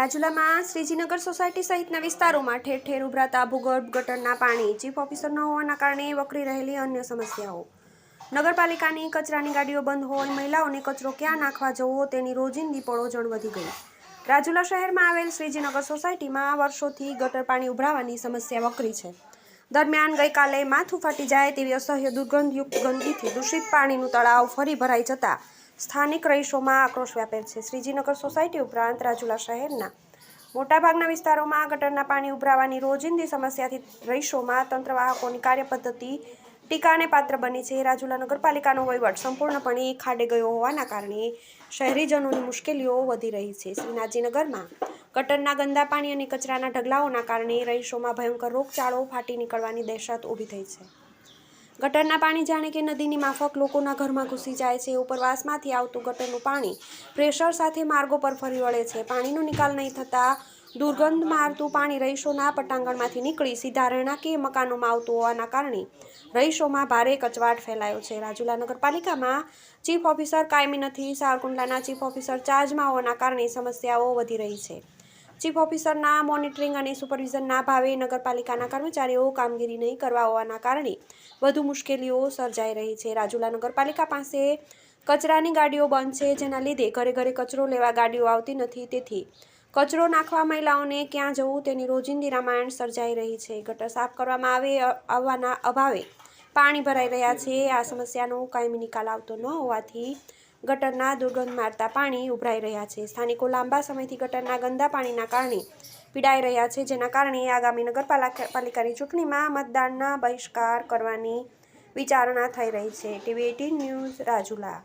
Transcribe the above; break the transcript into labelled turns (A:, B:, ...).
A: રાજુલામાં Shrijinagar society સહિતના વિસ્તારોમાં ઠેર ઠેર ઉભરાતા ભૂગર્ભ ગટરના પાણી ચીફ ઓફિસર ન હોવાના કારણે વકરી રહેલી અન્ય સમસ્યાઓ. નગરપાલિકાની કચરાની ગાડીઓ બંધ હોય મહિલાઓને કચરો ક્યાં નાખવા જવો તેની રોજિંદી પળોજણ વધી ગઈ. રાજુલા શહેરમાં આવેલ શ્રીજીનગર સોસાયટીમાં વર્ષોથી ગટર પાણી ઉભરાવાની સમસ્યા વકરી છે. દરમિયાન ગઈકાલે માથું ફાટી જાય તેવી અસહ્ય દુર્ગંધયુક્ત ગંદકીથી દૂષિત પાણીનું તળાવ ફરી ભરાઈ જતા સ્થાનિક રહીશોમાં આક્રોશ વ્યાપેલ છે. શ્રીજીનગર સોસાયટી ઉપરાંત રાજુલા શહેરના મોટાભાગના વિસ્તારોમાં ગટરના પાણી ઉભરાવાની રોજિંદી સમસ્યાથી રહીશોમાં તંત્રવાહકોની કાર્યપદ્ધતિ ટીકાને પાત્ર બની છે. રાજુલા નગરપાલિકાનો વહીવટ સંપૂર્ણપણે ખાડે ગયો હોવાના કારણે શહેરીજનોની મુશ્કેલીઓ વધી રહી છે. શ્રીનાથજીનગરમાં ગટરના ગંદા પાણી અને કચરાના ઢગલાઓના કારણે રહીશોમાં ભયંકર રોગચાળો ફાટી નીકળવાની દહેશત ઊભી થઈ છે. ગટરના પાણી જાણે કે નદીની માફક લોકોના ઘરમાં ઘૂસી જાય છે, ઉપરવાસમાંથી આવતું ગટરનું પાણી પ્રેશર સાથે માર્ગો પર ફરી વળે છે. પાણીનો નિકાલ નહીં થતાં દુર્ગંધ મારતું પાણી રહીશોના પટાંગણમાંથી નીકળી સીધા રહેણાંકીય મકાનોમાં આવતું હોવાના કારણે રહીશોમાં ભારે કચવાટ ફેલાયો છે. રાજુલા નગરપાલિકામાં ચીફ ઓફિસર કાયમી નથી. સારકુંડલાના ચીફ ઓફિસર ચાર્જમાં હોવાના કારણે સમસ્યાઓ વધી રહી છે. ચીફ ઓફિસરના મોનિટરિંગ અને સુપરવિઝનના ભાવે નગરપાલિકાના કર્મચારીઓ કામગીરી નહીં કરવા હોવાના કારણે વધુ મુશ્કેલીઓ સર્જાઈ રહી છે. રાજુલા નગરપાલિકા પાસે કચરાની ગાડીઓ બંધ છે. જેના લીધે ઘરે ઘરે કચરો લેવા ગાડીઓ આવતી નથી. તેથી કચરો નાખવા મહિલાઓને ક્યાં જવું તેની રોજિંદી રામાયણ સર્જાઈ રહી છે. ગટર સાફ કરવામાં આવે આવવાના અભાવે પાણી ભરાઈ રહ્યા છે. આ સમસ્યાનો કાયમી નિકાલ આવતો ન હોવાથી ગટરના દુર્ગંધ મારતા પાણી ઉભરાઈ રહ્યા છે. સ્થાનિકો લાંબા સમયથી ગટરના ગંદા પાણીના કારણે પીડાઈ રહ્યા છે, જેના કારણે આગામી નગરપાલિકાની પાલિકાની ચૂંટણીમાં મતદાનના બહિષ્કાર કરવાની વિચારણા થઈ રહી છે. TV eighteen news Rajula.